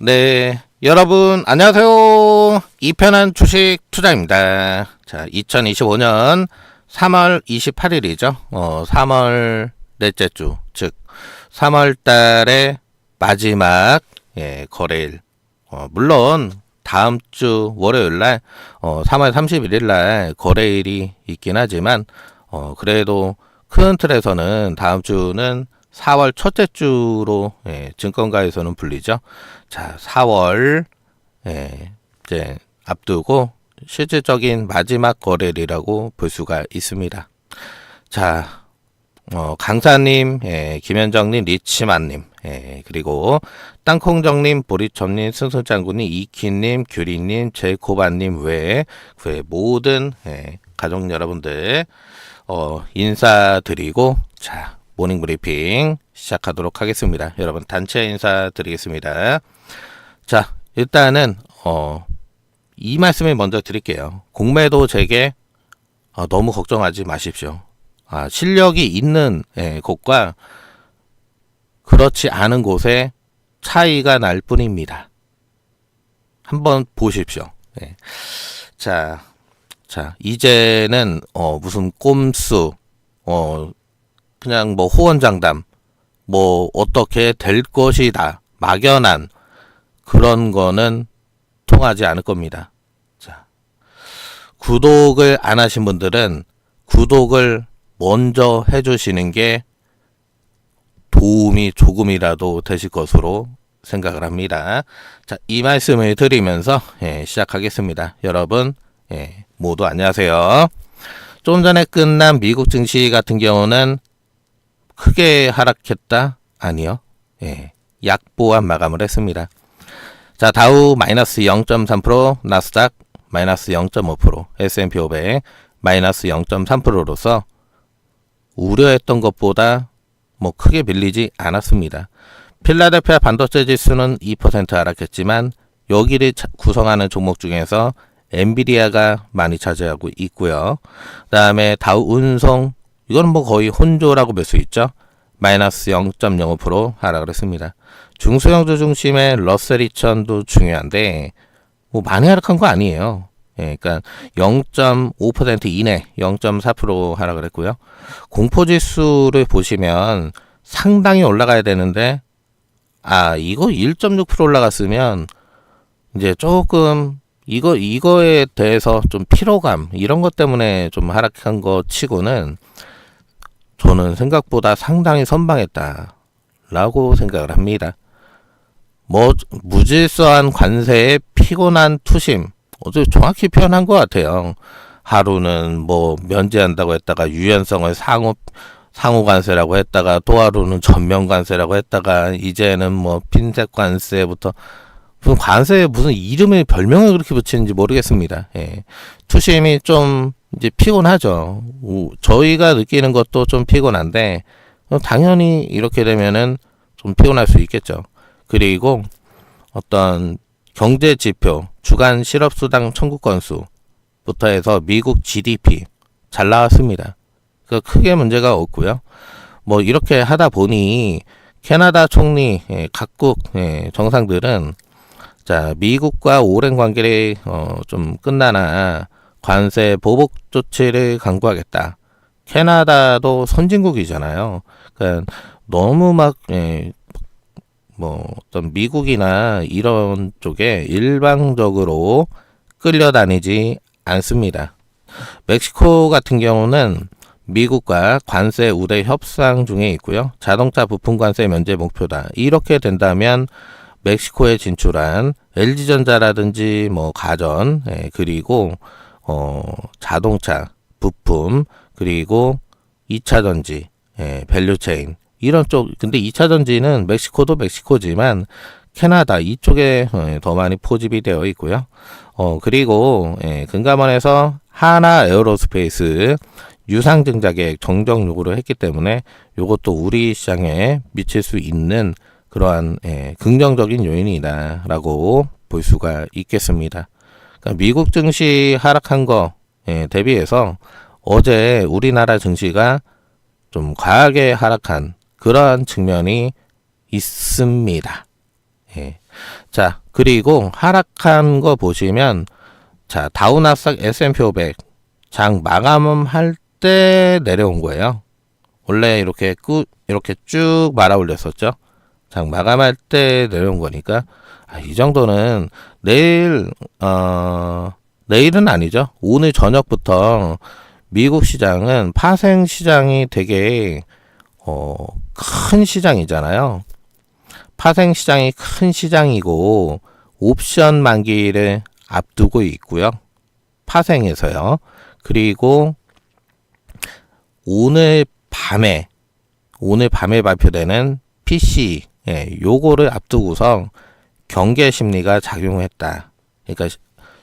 네, 여러분 안녕하세요. 이편한 주식 투자입니다. 자, 2025년 3월 28일이죠. 어, 3월 넷째 주, 즉 3월 달의 마지막 예, 거래일. 어, 물론 다음 주 월요일 날 어, 3월 31일 날 거래일이 있긴 하지만 어, 그래도 큰 틀에서는 다음 주는 4월 첫째 주로 예, 증권가에서는 불리죠. 자, 4월 예, 이제 앞두고 실질적인 마지막 거래일이라고 볼 수가 있습니다. 자, 어, 강사님, 예, 김현정님, 리치만님, 예, 그리고 땅콩정님, 보리첨님, 승승장군님, 이키님, 규리님, 제코바님 외에 그 모든 예, 가족 여러분들 어, 인사드리고 자 모닝 브리핑 시작하도록 하겠습니다. 여러분 단체 인사드리겠습니다. 자 일단은 어, 이 말씀을 먼저 드릴게요. 공매도 제게 어, 너무 걱정하지 마십시오. 아, 실력이 있는 예, 곳과 그렇지 않은 곳에 차이가 날 뿐입니다. 한번 보십시오. 예. 자, 자, 이제는 어 무슨 꼼수 어 그냥 뭐 호언장담 뭐 어떻게 될 것이다 막연한 그런 거는 통하지 않을 겁니다. 자, 구독을 안 하신 분들은 구독을 먼저 해주시는 게 도움이 조금이라도 되실 것으로 생각을 합니다. 자, 이 말씀을 드리면서 예, 시작하겠습니다. 여러분, 예, 모두 안녕하세요. 좀 전에 끝난 미국 증시 같은 경우는 크게 하락했다? 아니요. 예, 약보한 마감을 했습니다. 자, 다우 마이너스 0.3%, 나스닥 마이너스 0.5%, S&P 500 마이너스 0.3%로서 우려했던 것보다 뭐 크게 밀리지 않았습니다. 필라델피아 반도체 지수는 2% 하락했지만 여기를 구성하는 종목 중에서 엔비디아가 많이 차지하고 있고요. 그다음에 다우 운송 이건 뭐 거의 혼조라고 볼 수 있죠. 마이너스 0.05% 하락을 했습니다. 중소형주 중심의 러셀 2000도 중요한데 뭐 많이 하락한 거 아니에요. 예, 그러니까 0.5% 이내 0.4% 하락을 했고요. 공포 지수를 보시면 상당히 올라가야 되는데 아, 이거 1.6% 올라갔으면 이제 조금 이거 이거에 대해서 좀 피로감 이런 것 때문에 좀 하락한 것 치고는 저는 생각보다 상당히 선방했다라고 생각을 합니다. 뭐 무질서한 관세에 피곤한 투심 어제 정확히 표현한 것 같아요. 하루는 뭐 면제한다고 했다가 유연성을 상호 상호 관세라고 했다가 또 하루는 전면 관세라고 했다가 이제는 뭐 핀셋 관세부터 무슨 관세에 무슨 이름을 별명을 그렇게 붙이는지 모르겠습니다. 예. 투심이 좀 이제 피곤하죠. 우, 저희가 느끼는 것도 좀 피곤한데 어, 당연히 이렇게 되면은 좀 피곤할 수 있겠죠. 그리고 어떤 경제 지표, 주간 실업수당 청구 건수부터 해서 미국 GDP 잘 나왔습니다. 그 크게 문제가 없고요. 뭐 이렇게 하다 보니 캐나다 총리 예, 각국 예, 정상들은 자 미국과 오랜 관계를 어, 좀 끝나나 관세 보복 조치를 강구하겠다. 캐나다도 선진국이잖아요. 그러니까 너무 막 예, 뭐 어떤 미국이나 이런 쪽에 일방적으로 끌려다니지 않습니다. 멕시코 같은 경우는 미국과 관세 우대 협상 중에 있고요. 자동차 부품 관세 면제 목표다. 이렇게 된다면 멕시코에 진출한 LG전자라든지 뭐 가전 예, 그리고 어 자동차 부품 그리고 2차 전지 예, 밸류체인 이런 쪽 근데 2차 전지는 멕시코도 멕시코지만 캐나다 이쪽에 어, 더 많이 포집이 되어 있고요. 어 그리고 예, 금감원에서 하나 에어로스페이스 유상 증자 계획 정정 요구를 했기 때문에 이것도 우리 시장에 미칠 수 있는 그러한 예, 긍정적인 요인이다라고 볼 수가 있겠습니다. 그러니까 미국 증시 하락한 거 예, 대비해서 어제 우리나라 증시가 좀 과하게 하락한 그러한 측면이 있습니다. 예. 자, 그리고 하락한 거 보시면 자, 다우나스닥 S&P 500 장 마감할 때 내려온 거예요. 원래 이렇게 꾸 이렇게 쭉 말아 올렸었죠. 장 마감할 때 내려온 거니까 아, 이 정도는 내일 어 내일은 아니죠. 오늘 저녁부터 미국 시장은 파생 시장이 되게 어, 큰 시장이잖아요. 파생 시장이 큰 시장이고 옵션 만기를 앞두고 있고요. 파생에서요. 그리고 오늘 밤에 오늘 밤에 발표되는 PC 예, 요거를 앞두고서 경계 심리가 작용했다. 그러니까 시-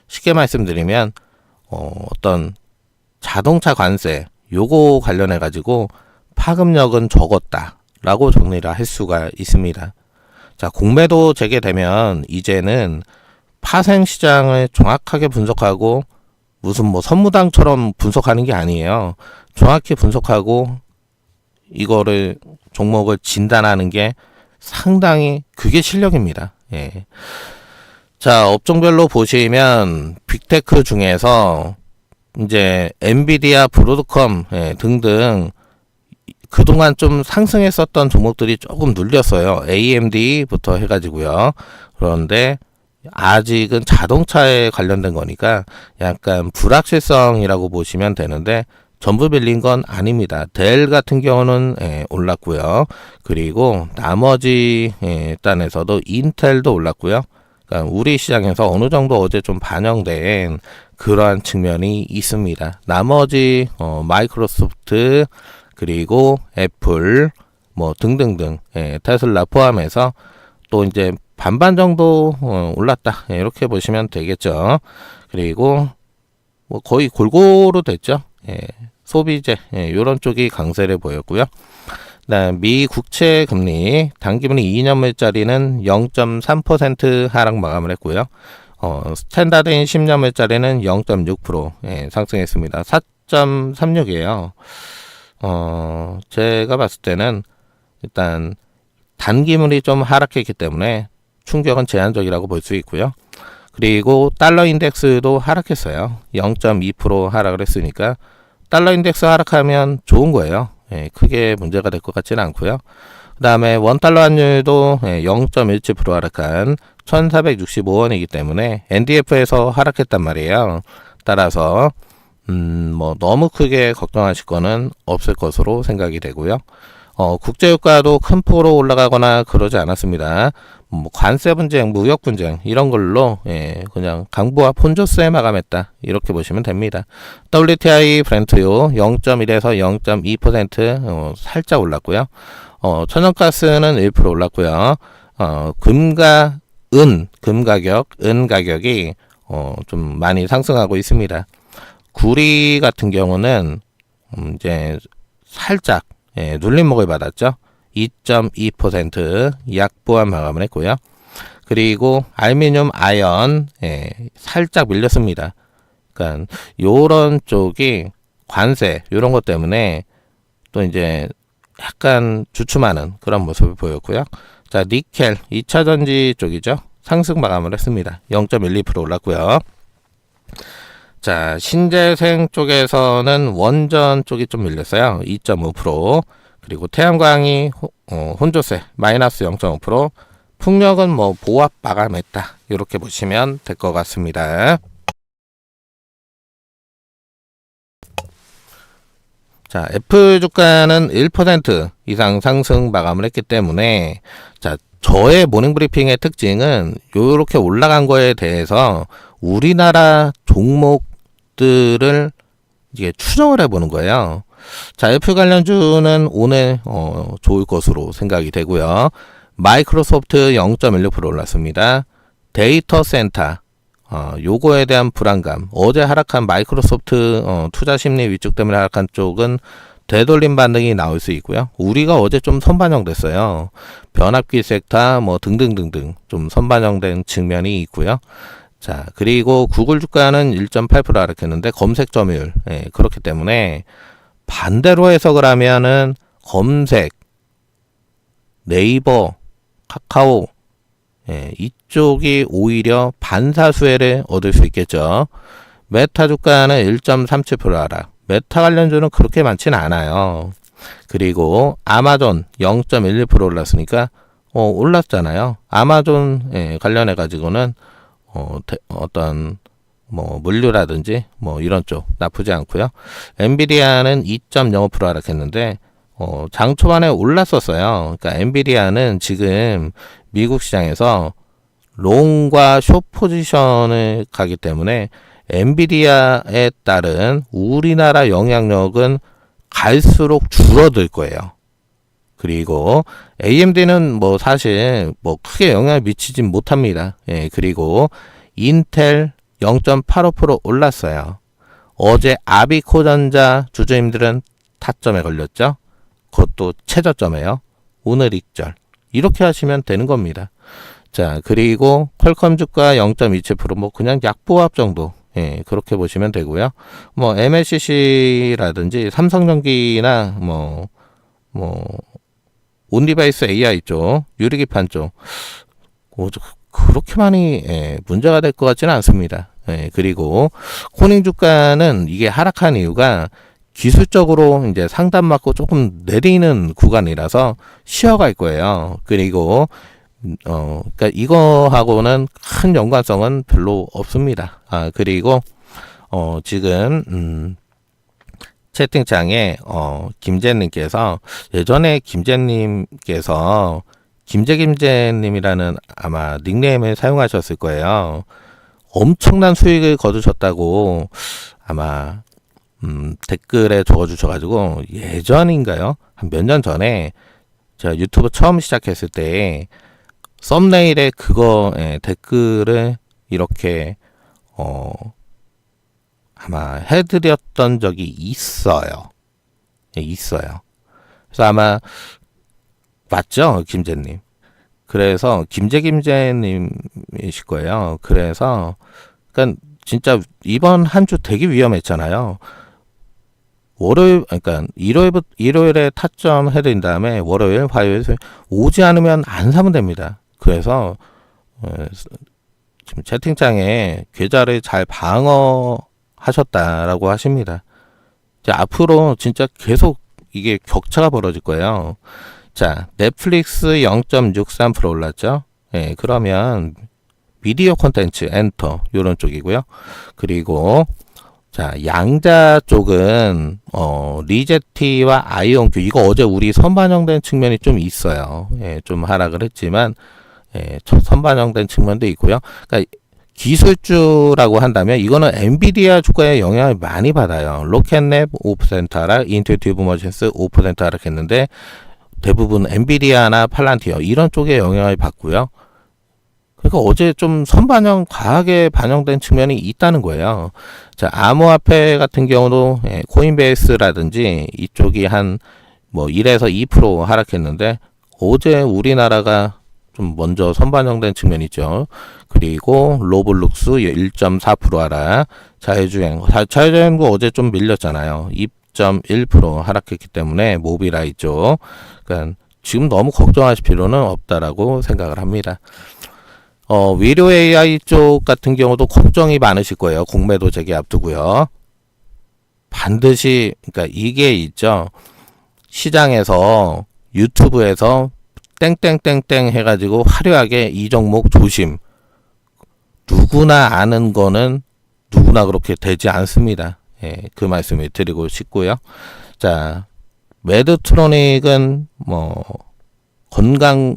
쉽게 말씀드리면 어, 어떤 자동차 관세 요거 관련해 가지고 파급력은 적었다라고 정리를 할 수가 있습니다. 자, 공매도 재개되면 이제는 파생 시장을 정확하게 분석하고 무슨 뭐 선무당처럼 분석하는 게 아니에요. 정확히 분석하고 이거를 종목을 진단하는 게 상당히 그게 실력입니다. 예. 자, 업종별로 보시면 빅테크 중에서 이제 엔비디아, 브로드컴 예, 등등 그동안 좀 상승했었던 종목들이 조금 눌렸어요. AMD부터 해가지고요. 그런데 아직은 자동차에 관련된 거니까 약간 불확실성이라고 보시면 되는데 전부 빌린 건 아닙니다. 델 같은 경우는 예, 올랐고요. 그리고 나머지 예, 단에서도 인텔도 올랐고요. 그러니까 우리 시장에서 어느 정도 어제 좀 반영된 그러한 측면이 있습니다. 나머지 어, 마이크로소프트 그리고 애플 뭐 등등등 예, 테슬라 포함해서 또 이제 반반 정도 어, 올랐다 예, 이렇게 보시면 되겠죠. 그리고 뭐 거의 골고루 됐죠. 예, 소비재 예, 이런 쪽이 강세를 보였고요. 그다음 미 국채 금리 단기분이 2년물짜리는 0.3% 하락 마감을 했고요. 어, 스탠다드인 10년물짜리는 0.6% 예, 상승했습니다. 4.36이에요. 어, 제가 봤을 때는 일단 단기물이 좀 하락했기 때문에 충격은 제한적이라고 볼 수 있고요. 그리고 달러 인덱스도 하락했어요. 0.2% 하락을 했으니까 달러 인덱스 하락하면 좋은 거예요. 예, 크게 문제가 될 것 같지는 않고요. 그 다음에 원달러 환율도 예, 0.17% 하락한 1465원이기 때문에 NDF에서 하락했단 말이에요. 따라서 음, 뭐 너무 크게 걱정하실 거는 없을 것으로 생각이 되고요. 어, 국제유가도 큰 폭으로 올라가거나 그러지 않았습니다. 뭐 관세 분쟁, 무역 분쟁 이런 걸로 예, 그냥 강부와 폰조스에 마감했다 이렇게 보시면 됩니다. WTI 브렌트요 0.1에서 0.2% 어, 살짝 올랐고요. 어, 천연가스는 1% 올랐고요. 어, 금과 은, 금 가격, 은 가격이 어, 좀 많이 상승하고 있습니다. 구리 같은 경우는 음, 이제 살짝 예, 눌림목을 받았죠. 2.2% 약보한 마감을 했고요. 그리고 알미늄 아연 예, 살짝 밀렸습니다. 그러니까 요런 쪽이 관세 요런 것 때문에 또 이제 약간 주춤하는 그런 모습을 보였고요. 자, 니켈 2차 전지 쪽이죠. 상승 마감을 했습니다. 0.12% 올랐고요. 자, 신재생 쪽에서는 원전 쪽이 좀 밀렸어요. 2.5%. 그리고 태양광이 호- 어, 혼조세 마이너스 0.5%. 풍력은 뭐 보합 마감했다. 이렇게 보시면 될 것 같습니다. 자, 애플 주가는 1% 이상 상승 마감을 했기 때문에 자, 저의 모닝 브리핑의 특징은 요렇게 올라간 거에 대해서 우리나라 종목들을 이게 추정을 해 보는 거예요. 자, 애플 관련주는 오늘 어, 좋을 것으로 생각이 되고요. 마이크로소프트 0.16% 올랐습니다. 데이터 센터 어, 요거에 대한 불안감. 어제 하락한 마이크로소프트 어, 투자 심리 위축 때문에 하락한 쪽은 되돌림 반등이 나올 수 있고요. 우리가 어제 좀 선반영됐어요. 변압기 섹터 뭐 등등등등 좀 선반영된 측면이 있고요. 자, 그리고 구글 주가는 1.8% 하락했는데 검색 점유율 예, 그렇기 때문에 반대로 해석을 하면은 검색 네이버 카카오 예, 이쪽이 오히려 반사수혜를 얻을 수 있겠죠. 메타 주가는 1.37% 하락. 메타 관련주는 그렇게 많지는 않아요. 그리고 아마존 0.11% 올랐으니까 어, 올랐잖아요. 아마존 예, 관련해 가지고는 어, 대, 어떤 뭐 물류라든지 뭐 이런 쪽 나쁘지 않고요. 엔비디아는 2.05% 하락했는데 어, 장 초반에 올랐었어요. 그러니까 엔비디아는 지금 미국 시장에서 롱과 숏 포지션을 가기 때문에 엔비디아에 따른 우리나라 영향력은 갈수록 줄어들 거예요. 그리고 AMD는 뭐 사실 뭐 크게 영향을 미치진 못합니다. 예, 그리고 인텔 0.85% 올랐어요. 어제 아비코전자 주주님들은 타점에 걸렸죠. 그것도 최저점이에요. 오늘 익절. 이렇게 하시면 되는 겁니다. 자, 그리고 퀄컴 주가 0.27%뭐 그냥 약보합 정도. 예, 그렇게 보시면 되고요. 뭐 MLCC라든지 삼성전기나 뭐뭐 온디바이스 AI 쪽, 유리기판 쪽 어, 그렇게 많이 예, 문제가 될 것 같지는 않습니다. 예, 그리고 코닝 주가는 이게 하락한 이유가 기술적으로 이제 상단 맞고 조금 내리는 구간이라서 쉬어갈 거예요. 그리고 어, 그러니까 이거하고는 큰 연관성은 별로 없습니다. 아, 그리고 어, 지금 음, 채팅창에 어, 김재님께서 예전에 김재님께서 김재김재님이라는 아마 닉네임을 사용하셨을 거예요. 엄청난 수익을 거두셨다고 아마 음, 댓글에 적어주셔가지고 예전인가요? 한 몇 년 전에 제가 유튜브 처음 시작했을 때 썸네일에 그거 예, 댓글을 이렇게 어 아마 해드렸던 적이 있어요. 예, 있어요. 그래서 아마 맞죠, 김재님. 그래서 김재 김재님이실 거예요. 그래서 그러니까 진짜 이번 한 주 되게 위험했잖아요. 월요일 그러니까 일요일부터 일요일에 타점 해드린 다음에 월요일 화요일 오지 않으면 안 사면 됩니다. 그래서 어, 지금 채팅창에 계좌를 잘 방어하셨다라고 하십니다. 이제 앞으로 진짜 계속 이게 격차가 벌어질 거예요. 자, 넷플릭스 0.63% 올랐죠? 예, 그러면 미디어 콘텐츠 엔터 요런 쪽이고요. 그리고 자, 양자 쪽은 어, 리제티와 아이온큐 이거 어제 우리 선반영된 측면이 좀 있어요. 예, 좀 하락을 했지만 예, 선반영된 측면도 있고요. 그러니까 기술주라고 한다면 이거는 엔비디아 주가에 영향을 많이 받아요. 로켓랩 5% 하락, 인투이티브 머신스 5% 하락했는데 대부분 엔비디아나 팔란티어 이런 쪽에 영향을 받고요. 그러니까 어제 좀 선반영 과하게 반영된 측면이 있다는 거예요. 자, 암호화폐 같은 경우도 예, 코인베이스라든지 이쪽이 한 뭐 1에서 2% 하락했는데 어제 우리나라가 좀 먼저 선반영된 측면이 있죠. 그리고 로블룩스 1.4% 하락, 자유주행, 자유주행도 어제 좀 밀렸잖아요. 2.1% 하락했기 때문에 모비라이 쪽, 그러니까 지금 너무 걱정하실 필요는 없다라고 생각을 합니다. 어, 위료 AI 쪽 같은 경우도 걱정이 많으실 거예요. 공매도 재개 앞두고요. 반드시 그러니까 이게 있죠. 시장에서 유튜브에서 땡땡땡땡 해가지고 화려하게 이 종목 조심. 누구나 아는 거는 누구나 그렇게 되지 않습니다. 예, 그 말씀을 드리고 싶고요. 자, 매드트로닉은 뭐 건강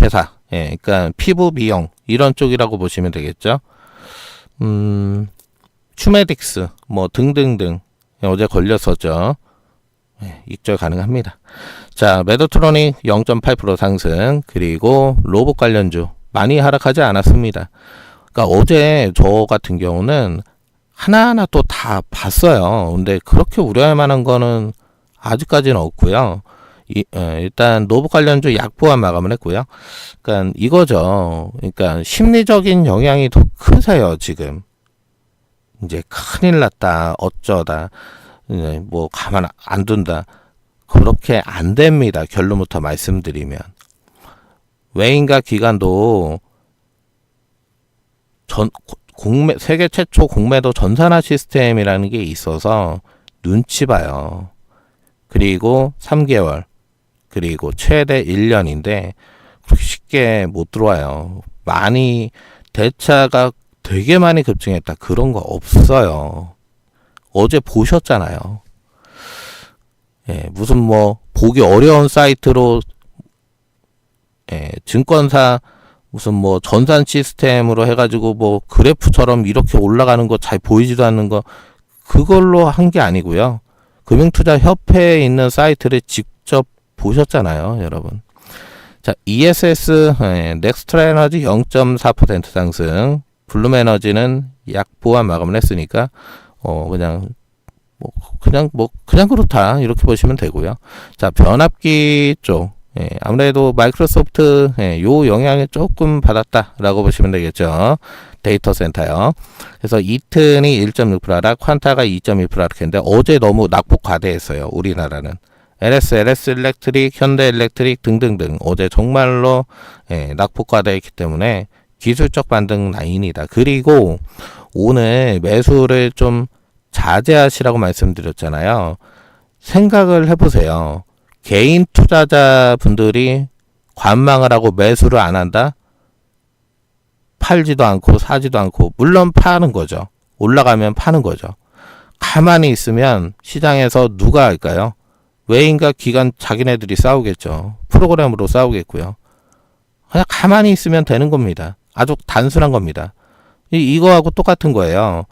회사 예, 그러니까 피부 미용 이런 쪽이라고 보시면 되겠죠. 음, 추메딕스 뭐 등등등 어제 걸렸었죠. 예, 익절 가능합니다. 자, 메도트로닉 0.8% 상승 그리고 로봇 관련주 많이 하락하지 않았습니다. 그러니까 어제 저 같은 경우는 하나하나 또 다 봤어요. 근데 그렇게 우려할 만한 거는 아직까지는 없고요. 이, 에, 일단 노브 관련주 약보한 마감을 했고요. 그러니까 이거죠. 그러니까 심리적인 영향이 더 크세요 지금. 이제 큰일 났다, 어쩌다, 뭐 가만 안 둔다. 그렇게 안 됩니다. 결론부터 말씀드리면. 외인과 기관도 전 공매 세계 최초 공매도 전산화 시스템이라는 게 있어서 눈치 봐요. 그리고 3개월 그리고 최대 1년인데 그렇게 쉽게 못 들어와요. 많이 대차가 되게 많이 급증했다. 그런 거 없어요. 어제 보셨잖아요. 예, 무슨 뭐 보기 어려운 사이트로 예, 증권사 무슨 뭐 전산 시스템으로 해가지고 뭐 그래프처럼 이렇게 올라가는 거 잘 보이지도 않는 거 그걸로 한 게 아니고요. 금융투자협회에 있는 사이트를 직접 보셨잖아요, 여러분. 자, ESS 예, 넥스트라 에너지 0.4% 상승, 블룸 에너지는 약보한 마감을 했으니까 어 그냥 뭐 그냥 뭐 그냥 그렇다 이렇게 보시면 되고요. 자, 변압기 쪽 예, 아무래도 마이크로소프트 예, 요 영향을 조금 받았다라고 보시면 되겠죠. 데이터 센터요. 그래서 이튼이 1.6% 하락, 퀀타가 2.1% 하락했는데 어제 너무 낙폭 과대했어요. 우리나라는. LS, LS 일렉트릭, 현대 일렉트릭 등등등 어제 정말로 예, 낙폭 과대했기 때문에 기술적 반등 라인이다. 그리고 오늘 매수를 좀 자제하시라고 말씀드렸잖아요. 생각을 해보세요. 개인 투자자 분들이 관망을 하고 매수를 안 한다? 팔지도 않고 사지도 않고 물론 파는 거죠. 올라가면 파는 거죠. 가만히 있으면 시장에서 누가 할까요? 외인과 기관 자기네들이 싸우겠죠. 프로그램으로 싸우겠고요. 그냥 가만히 있으면 되는 겁니다. 아주 단순한 겁니다. 이, 이거하고 똑같은 거예요.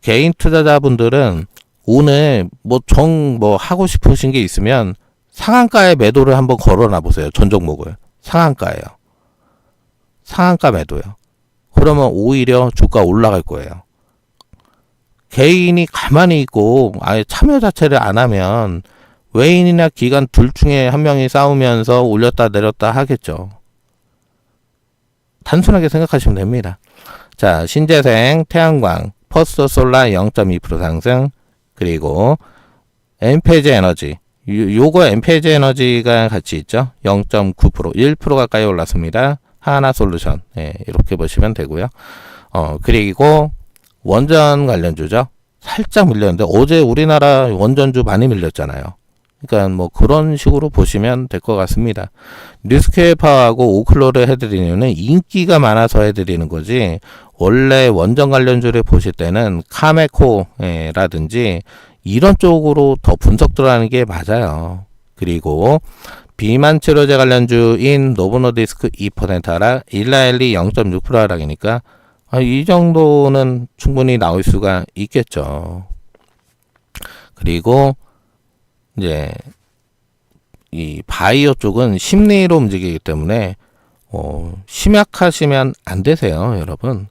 개인 투자자분들은 오늘 뭐 정뭐 하고 싶으신 게 있으면 상한가에 매도를 한번 걸어놔 보세요. 전 종목을. 상한가예요. 상한가 매도요. 그러면 오히려 주가 올라갈 거예요. 개인이 가만히 있고 아예 참여 자체를 안 하면 외인이나 기관 둘 중에 한 명이 싸우면서 올렸다 내렸다 하겠죠. 단순하게 생각하시면 됩니다. 자, 신재생, 태양광, 퍼스트 솔라 0.2% 상승, 그리고 엠페이지 에너지, 요, 요거 엠페이지 에너지가 같이 있죠. 0.9% 1% 가까이 올랐습니다. 하나 솔루션 예, 이렇게 보시면 되고요. 어 그리고 원전 관련주죠. 살짝 밀렸는데 어제 우리나라 원전주 많이 밀렸잖아요. 그러니까 뭐 그런 식으로 보시면 될 것 같습니다. 뉴스케이퍼하고 오클로를 해드리는 이유는 인기가 많아서 해드리는 거지 원래 원전 관련주를 보실 때는 카메코라든지 이런 쪽으로 더 분석 들어가는 게 맞아요. 그리고 비만 치료제 관련주인 노보노디스크 2% 하락, 일라엘리 0.6% 하락이니까 아, 이 정도는 충분히 나올 수가 있겠죠. 그리고 이제 이 바이오 쪽은 심리로 움직이기 때문에 어, 심약하시면 안 되세요, 여러분.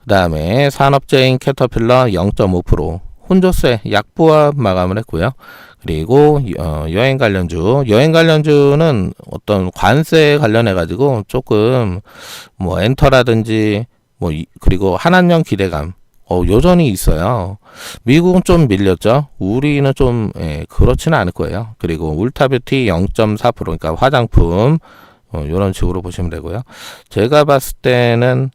그 다음에 산업재인 캐터필러 0.5%, 혼조세 약보합 마감을 했고요. 그리고 어, 여행 관련주, 여행 관련주는 어떤 관세 관련해 가지고 조금 뭐 엔터라든지 뭐 이, 그리고 한한령 기대감 어, 여전히 있어요. 미국은 좀 밀렸죠. 우리는 좀 예, 그렇지는 않을 거예요. 그리고 울타뷰티 0.4% 그러니까 화장품 어, 이런 식으로 보시면 되고요. 제가 봤을 때는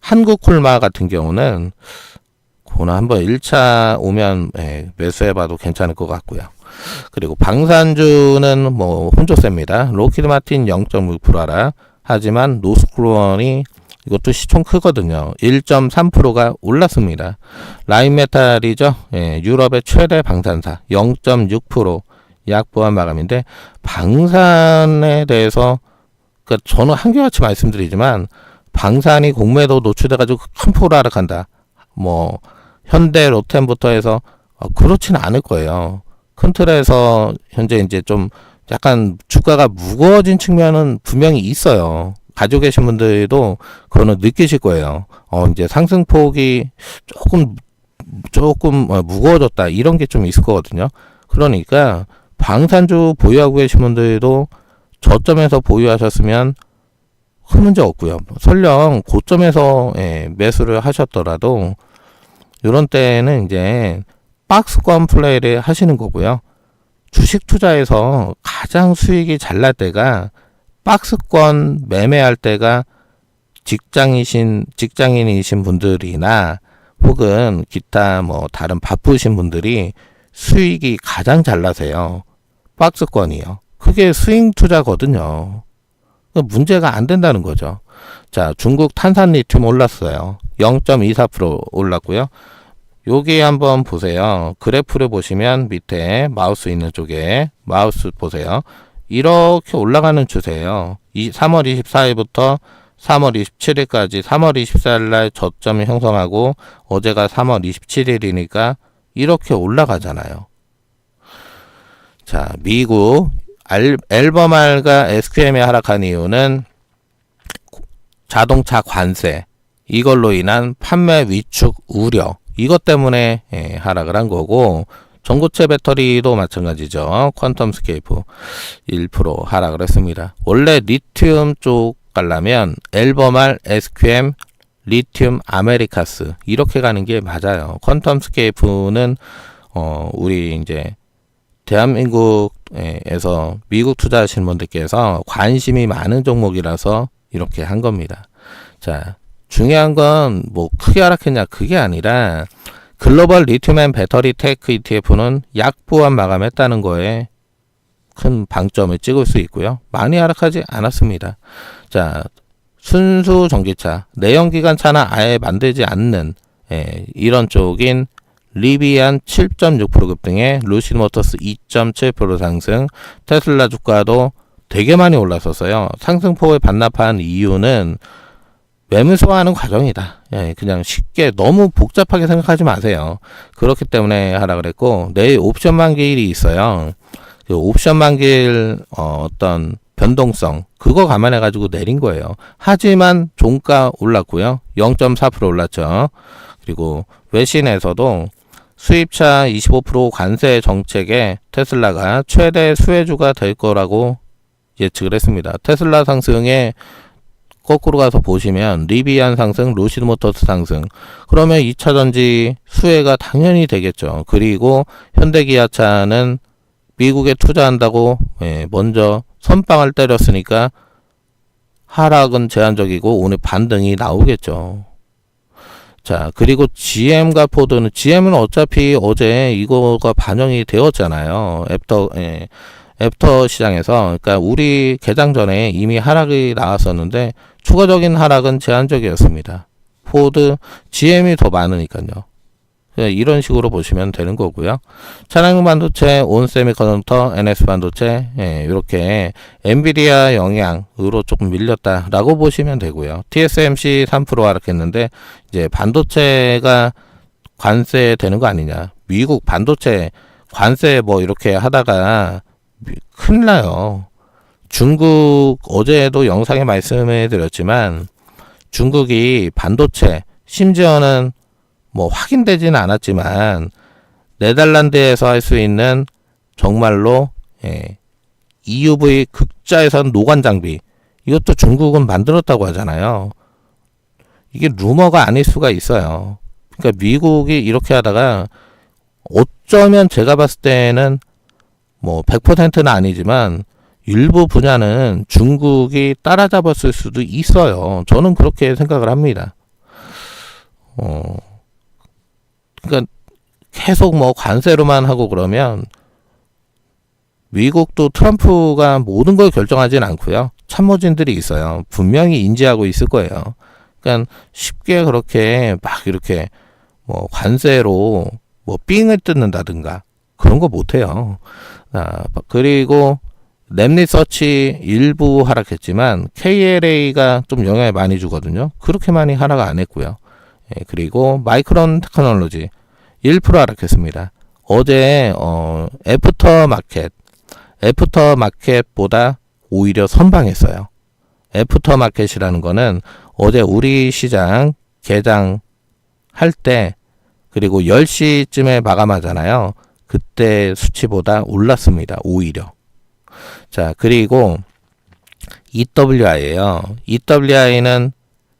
한국콜마 같은 경우는 그거는 한번 1차 오면 예, 매수해봐도 괜찮을 것 같고요. 그리고 방산주는 뭐 혼조세입니다. 로키드 마틴 0.6% 하락. 하지만 노스크루원이 이것도 시총 크거든요. 1.3%가 올랐습니다. 라인메탈이죠. 예, 유럽의 최대 방산사 0.6% 약보한 마감인데 방산에 대해서 그러니까 저는 한결같이 말씀드리지만 방산이 공매도 노출돼가지고 큰 폭으로 하락한다. 뭐 현대 로템부터 해서 어, 그렇지는 않을 거예요. 큰 틀에서 현재 이제 좀 약간 주가가 무거워진 측면은 분명히 있어요. 가지고 계신 분들도 그거는 느끼실 거예요. 어, 이제 상승폭이 조금, 조금 어, 무거워졌다. 이런 게 좀 있을 거거든요. 그러니까 방산주 보유하고 계신 분들도 저점에서 보유하셨으면 큰 문제 없고요. 설령 고점에서 예, 매수를 하셨더라도 이런 때는 이제 박스권 플레이를 하시는 거고요. 주식 투자에서 가장 수익이 잘 날 때가 박스권 매매할 때가 직장이신 직장인이신 분들이나 혹은 기타 뭐 다른 바쁘신 분들이 수익이 가장 잘 나세요. 박스권이요. 그게 스윙 투자거든요. 그 문제가 안 된다는 거죠. 자, 중국 탄산 리튬 올랐어요. 0.24% 올랐고요. 여기 한번 보세요. 그래프를 보시면 밑에 마우스 있는 쪽에 마우스 보세요. 이렇게 올라가는 추세예요. 이 3월 24일부터 3월 27일까지 3월 24일 날 저점을 형성하고 어제가 3월 27일이니까 이렇게 올라가잖아요. 자, 미국 알, 앨범알과 SQM이 하락한 이유는 자동차 관세 이걸로 인한 판매 위축 우려 이것 때문에 예, 하락을 한 거고 전고체 배터리도 마찬가지죠. 퀀텀 스케이프 1% 하락을 했습니다. 원래 리튬 쪽 가려면 앨범알 SQM 리튬 아메리카스 이렇게 가는 게 맞아요. 퀀텀 스케이프는 어 우리 이제 대한민국에서 미국 투자하시는 분들께서 관심이 많은 종목이라서 이렇게 한 겁니다. 자, 중요한 건 뭐 크게 하락했냐 그게 아니라 글로벌 리튬 배터리 테크 ETF는 약보합 마감했다는 거에 큰 방점을 찍을 수 있고요. 많이 하락하지 않았습니다. 자, 순수 전기차, 내연기관 차나 아예 만들지 않는 예, 이런 쪽인 리비안 7.6% 급등에 루시모터스 2.7% 상승, 테슬라 주가도 되게 많이 올랐었어요. 상승폭을 반납한 이유는 매물 소화하는 과정이다. 예, 그냥 쉽게 너무 복잡하게 생각하지 마세요. 그렇기 때문에 하라 그랬고 내일 옵션 만기일이 있어요. 그 옵션 만기일 어, 어떤 변동성 그거 감안해 가지고 내린 거예요. 하지만 종가 올랐고요. 0.4% 올랐죠. 그리고 외신에서도 수입차 25% 관세 정책에 테슬라가 최대 수혜주가 될 거라고 예측을 했습니다. 테슬라 상승에 거꾸로 가서 보시면 리비안 상승, 로시드 모터스 상승. 그러면 2차 전지 수혜가 당연히 되겠죠. 그리고 현대기아차는 미국에 투자한다고 예, 먼저 선빵을 때렸으니까 하락은 제한적이고 오늘 반등이 나오겠죠. 자, 그리고 GM과 포드는 GM은 어차피 어제 이거가 반영이 되었잖아요. 애프터 예, 애프터 시장에서 그러니까 우리 개장 전에 이미 하락이 나왔었는데 추가적인 하락은 제한적이었습니다. 포드, GM이 더 많으니까요. 네, 이런 식으로 보시면 되는 거고요. 차량용 반도체, 온세미컨덕터, NS 반도체 예, 이렇게 엔비디아 영향으로 조금 밀렸다라고 보시면 되고요. TSMC 3% 하락했는데 이제 반도체가 관세 되는 거 아니냐? 미국 반도체 관세 뭐 이렇게 하다가 큰일 나요. 중국 어제도 영상에 말씀해 드렸지만 중국이 반도체 심지어는 뭐 확인되지는 않았지만 네덜란드에서 할 수 있는 정말로 예, EUV 극자에선 노관 장비 이것도 중국은 만들었다고 하잖아요. 이게 루머가 아닐 수가 있어요. 그러니까 미국이 이렇게 하다가 어쩌면 제가 봤을 때는 뭐 100%는 아니지만 일부 분야는 중국이 따라잡았을 수도 있어요. 저는 그렇게 생각을 합니다. 어, 그러니까 계속 뭐 관세로만 하고 그러면 미국도 트럼프가 모든 걸 결정하진 않고요. 참모진들이 있어요. 분명히 인지하고 있을 거예요. 그러니까 쉽게 그렇게 막 이렇게 뭐 관세로 뭐 삥을 뜯는다든가 그런 거 못해요. 아, 그리고 랩리서치 일부 하락했지만 KLA가 좀 영향을 많이 주거든요. 그렇게 많이 하락 안 했고요. 예, 그리고 마이크론 테크놀로지 1% 하락했습니다. 어제 어, 애프터 마켓 애프터 마켓보다 오히려 선방했어요. 애프터 마켓이라는 거는 어제 우리 시장 개장 할때 그리고 10시쯤에 마감하잖아요. 그때 수치보다 올랐습니다. 오히려. 자, 그리고 EWI예요. EWI는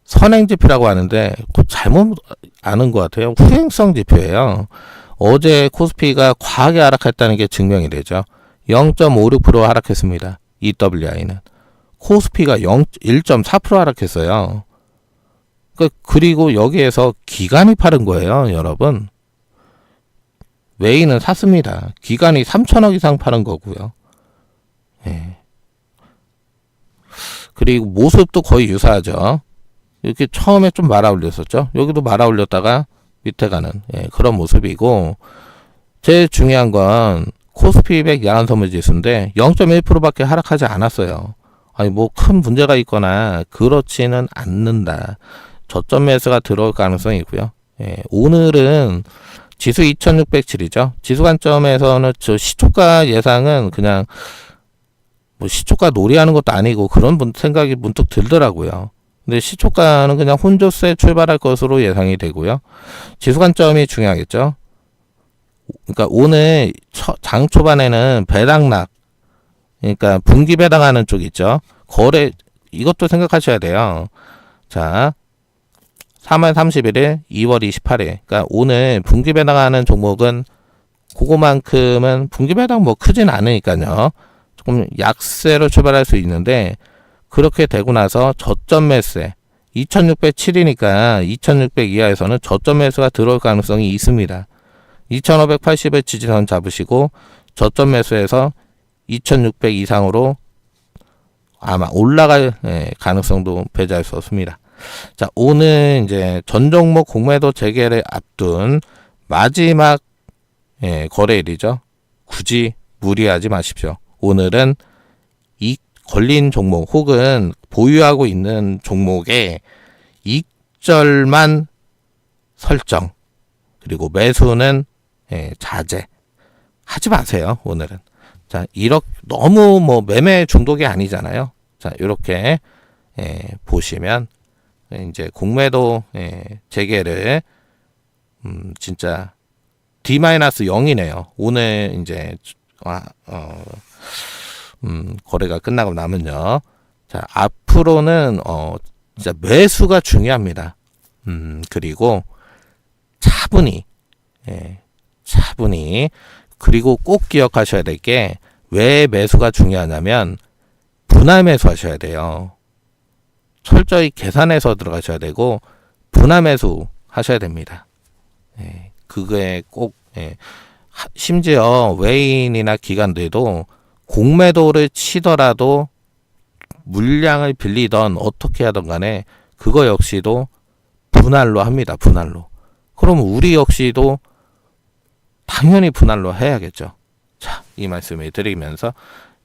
선행 지표라고 하는데 그 잘못 아는 것 같아요. 후행성 지표예요. 어제 코스피가 과하게 하락했다는 게 증명이 되죠. 0.56% 하락했습니다. EWI는. 코스피가 0, 1.4% 하락했어요. 그, 그리고 여기에서 기관이 팔은 거예요, 여러분. 외인은 샀습니다. 기관이 3천억 이상 파는 거고요. 예. 그리고 모습도 거의 유사하죠. 이렇게 처음에 좀 말아 올렸었죠. 여기도 말아 올렸다가 밑에 가는 예, 그런 모습이고 제일 중요한 건 코스피 200 야간 선물 지수인데 0.1%밖에 하락하지 않았어요. 아니 뭐 큰 문제가 있거나 그렇지는 않는다. 저점 매수가 들어올 가능성이 있고요. 예, 오늘은 지수 2607이죠. 지수 관점에서는 저 시초가 예상은 그냥 뭐 시초가 놀이하는 것도 아니고 그런 분- 생각이 문득 들더라고요. 근데 시초가는 그냥 혼조세 출발할 것으로 예상이 되고요. 지수 관점이 중요하겠죠. 그러니까 오늘 처- 장 초반에는 배당락, 그러니까 분기 배당하는 쪽 있죠. 거래 이것도 생각하셔야 돼요. 자, 3월 31일, 2월 28일. 그러니까 오늘 분기 배당하는 종목은 그거만큼은 분기 배당 뭐 크진 않으니까요. 조금 약세로 출발할 수 있는데 그렇게 되고 나서 저점 매수에 2607이니까 2600 이하에서는 저점 매수가 들어올 가능성이 있습니다. 2580을 지지선 잡으시고 저점 매수에서 2600 이상으로 아마 올라갈 예, 가능성도 배제할 수 없습니다. 자, 오늘 이제 전 종목 공매도 재개를 앞둔 마지막 예, 거래일이죠. 굳이 무리하지 마십시오. 오늘은 이 걸린 종목 혹은 보유하고 있는 종목의 익절만 설정 그리고 매수는 예, 자제 하지 마세요. 오늘은 자 이렇게 너무 뭐 매매 중독이 아니잖아요. 자 이렇게 예, 보시면 이제 공매도 예, 재개를 음, 진짜 D-0이네요. 오늘 이제 아, 어, 음, 거래가 끝나고 나면요. 자, 앞으로는 어 진짜 매수가 중요합니다. 음, 그리고 차분히 예, 차분히 그리고 꼭 기억하셔야 될 게 왜 매수가 중요하냐면 분할 매수 하셔야 돼요. 철저히 계산해서 들어가셔야 되고 분할 매수 하셔야 됩니다. 예, 그게 꼭 예, 하- 심지어 외인이나 기관들도 공매도를 치더라도 물량을 빌리던 어떻게 하던 간에 그거 역시도 분할로 합니다. 분할로. 그럼 우리 역시도 당연히 분할로 해야겠죠. 자, 이 말씀을 드리면서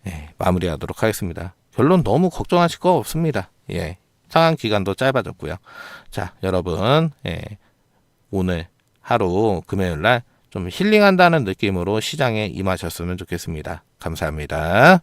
예, 마무리하도록 하겠습니다. 결론 너무 걱정하실 거 없습니다. 예, 상한 기간도 짧아졌고요. 자, 여러분 예, 오늘 하루 금요일 날 좀 힐링한다는 느낌으로 시장에 임하셨으면 좋겠습니다. 감사합니다.